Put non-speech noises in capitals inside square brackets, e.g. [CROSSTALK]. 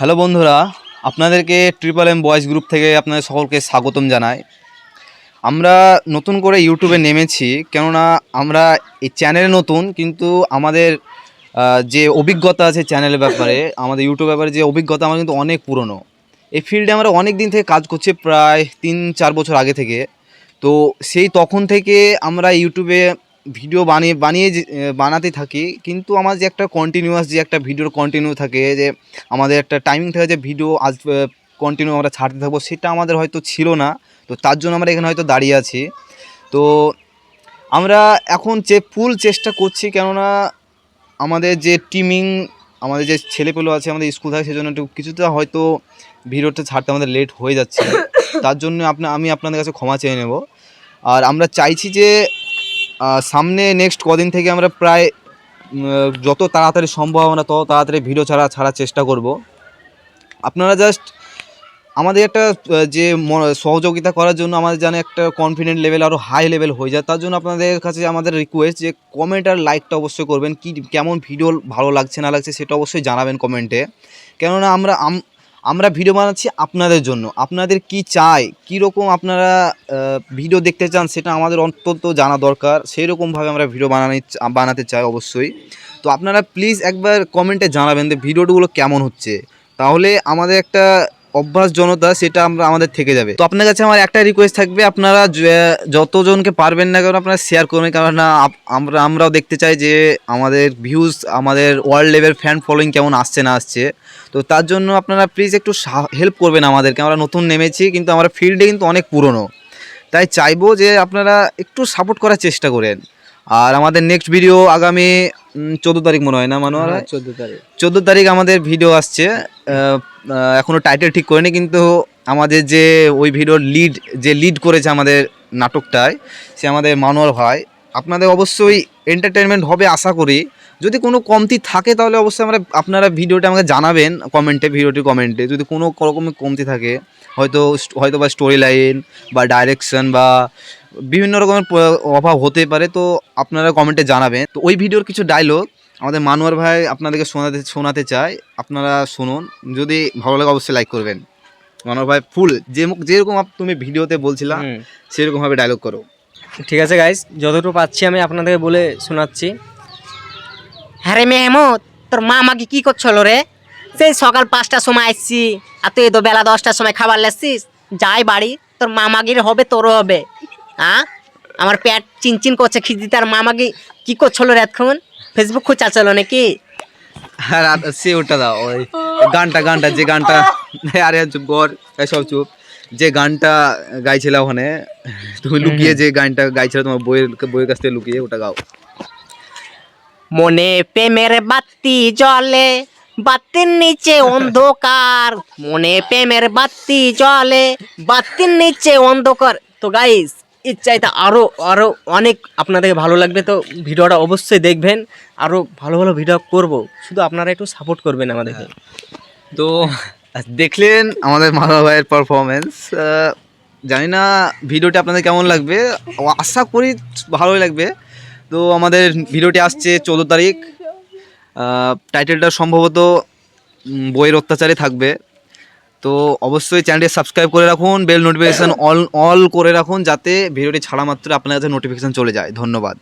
Hello বন্ধুরা, আপনাদেরকে triple M boys group থেকে আপনাদের সকলকে স্বাগতম জানাই। আমরা নতুন করে ইউটিউবে নেমেছি, কেননা আমরা এই চ্যানেলে নতুন, কিন্তু আমাদের যে অভিজ্ঞতা আছে চ্যানেলের ব্যাপারে, আমাদের ইউটিউব ব্যাপারে যে অভিজ্ঞতা আমার কিন্তু অনেক পুরনো। এই ফিল্ডে আমরা অনেক দিন থেকে কাজ করছি, প্রায় তিন চার বছর আগে থেকে। তো সেই তখন থেকে আমরা ইউটিউবে ভিডিও বানিয়ে বানিয়ে যে- বানাতে থাকি কিন্তু আমার যে একটা কন্টিনিউয়াস যে একটা ভিডিওর কন্টিনিউ থাকে যে আমাদের একটা টাইমিং থাকে যে ভিডিও আজ কন্টিনিউ আমরা ছাড়তে থাকব সেটা আমাদের হয়তো ছিল না। তো তার জন্য আমরা এখানে হয়তো দাঁড়িয়ে আছি। তো আমরা এখন যে ফুল চেষ্টা করছি কেননা আমাদের যে টিমিং আমাদের যে ছেলেপেলো আছে আমাদের স্কুল থাকে সেজন্য একটু কিছুটা হয়তো ভিডিওটা ছাড়তে আমাদের লেট হয়ে যাচ্ছে। [COUGHS] তার জন্য আপনা আমি আপনাদের কাছে ক্ষমা চেয়ে নেব। আর আমরা চাইছি যে সামনে নেক্সট কদিন থেকে আমরা প্রায় যত তাড়াতাড়ি সম্ভব আমরা তত তাড়াতাড়ি ভিডিও ছাড়া, ছাড়ার চেষ্টা করব। আপনারা জাস্ট আমাদের একটা যে সহযোগিতা করার জন্য আমাদের যেন একটা কনফিডেন্ট লেভেল আরও হাই লেভেল হয়ে যায়, তার জন্য আপনাদের কাছে আমাদের রিকোয়েস্ট যে কমেন্ট আর লাইকটা অবশ্যই করবেন, কি, কেমন ভিডিও ভালো লাগছে, না লাগছে, সেটা অবশ্যই জানাবেন কমেন্টে কেননা আমরা, আম- আমরা ভিডিও বানাচ্ছি আপনাদের জন্য। আপনাদের কি চাই? কীরকম আপনারা ভিডিও দেখতে চান সেটা আমাদের অন্তত জানা দরকার। সেই রকমভাবে আমরা ভিডিও বানানি, বানাতে চাই অবশ্যই। তো আপনারা প্লিজ একবার কমেন্টে জানাবেন যে ভিডিওগুলো কেমন হচ্ছে। তাহলে আমাদের একটা অভ্যাস জনতা সেটা আমরা আমাদের থেকে যাবে। তো আপনার কাছে আমার একটা রিকোয়েস্ট থাকবে আপনারা যতজনকে পারবেন না কেন আপনারা শেয়ার করবেন কারণ আমরা আমরাও দেখতে চাই যে আমাদের ভিউজ আমাদের ওয়ার্ল্ড লেভেল ফ্যান ফলোয়িং কেমন আসছে না আসছে। তো তার জন্য আপনারা প্লিজ একটু হেল্প করবেন আমাদেরকে। আমরা নতুন নেমেছি কিন্তু আমরা ফিল্ডে কিন্তু অনেক পুরনো। তাই চাইব যে আপনারা একটু সাপোর্ট করার চেষ্টা করেন। আর আমাদের নেক্সট ভিডিও আগামী চোদ্দ তারিখ মনে হয় না মনোহর ভাই? চোদ্দ তারিখ। চোদ্দ তারিখ আমাদের ভিডিও আসছে আহ, টাইটেল ঠিক করিনি কিন্তু আমাদের যে ওই ভিডিওর লিড যে লিড করেছে আমাদের নাটকটায় সে আমাদের মানোয়ার ভাই। আপনাদের অবশ্যই এন্টারটেনমেন্ট হবে আশা করি। যদি কোনো কমতি থাকে তাহলে অবশ্যই আমরা আপনারা ভিডিওটা আমাকে জানাবেন কমেন্টে ভিডিওটির কমেন্টে যদি কোনো রকমের কমতি থাকে হয়তো হয়তো বা স্টোরি লাইন বা ডাইরেকশন বা বিভিন্ন রকমের অভাব হতে পারে তো আপনারা কমেন্টে জানাবেন। তো ওই ভিডিওর কিছু ডায়লগ আমাদের মানোয়ার ভাই আপনাদেরকে শোনাতে শোনাতে চাই আপনারা শুনুন। যদি ভালো লাগে অবশ্যই লাইক করবেন। মানোয়ার ভাই ফুল যে যেরকম তুমি ভিডিওতে বলছিলাম সেরকমভাবে ডায়লগ করো। ঠিক আছে গাইস যতটুকু পাচ্ছি আমি আপনাদেরকে বলে শোনাচ্ছি। হ্যাঁ রে মেহমুদ তোর মা আমাকে কি করছিল রে? সেই সকাল পাঁচটার সময় আসছি আর তুই তো বেলা দশটার সময় খাবার লেসছিস। যাই বাড়ি তোর মামাগির হবে তোরও হবে। হ্যাঁ আমার পেট চিনচিন করছে খিদি তার মামাগি কি করছিল রে এখন ফেসবুক খুঁজা চলো নাকি আর আর সে ওটা দাও ওই গানটা গানটা যে গানটা আরে চুপ কর এই সব চুপ যে গানটা গাইছিল ওখানে তুমি লুকিয়ে যে গানটা গাইছিল তোমার বইয়ের বইয়ের কাছ থেকে লুকিয়ে ওটা গাও মনে প্রেমের বাতি জ্বলে বাতির নিচে অন্ধকার মনে প্রেমের বাতি জ্বলে বাতির নিচে অন্ধকার তো গাইস এর চাইতে আরও আরও অনেক আপনাদের ভালো লাগবে, তো ভিডিওটা অবশ্যই দেখবেন। আরও ভালো ভালো ভিডিও করব। শুধু আপনারা একটু সাপোর্ট করবেন আমাদেরকে। তো, দেখলেন আমাদের মাধব ভাইয়ের পারফরমেন্স জানি না ভিডিওটি আপনাদের কেমন লাগবে। আশা করি ভালোই লাগবে। তো আমাদের ভিডিওটি আসছে চোদ্দ তারিখ। টাইটেলটা সম্ভবত বইয়ের অত্যাচারে থাকবে। তো অবশ্যই চ্যানেলটি সাবস্ক্রাইব করে রাখুন বেল নোটিফিকেশান অল অল করে রাখুন, যাতে ভিডিওটি ছাড়া মাত্র আপনার কাছে নোটিফিকেশান চলে যায়। ধন্যবাদ।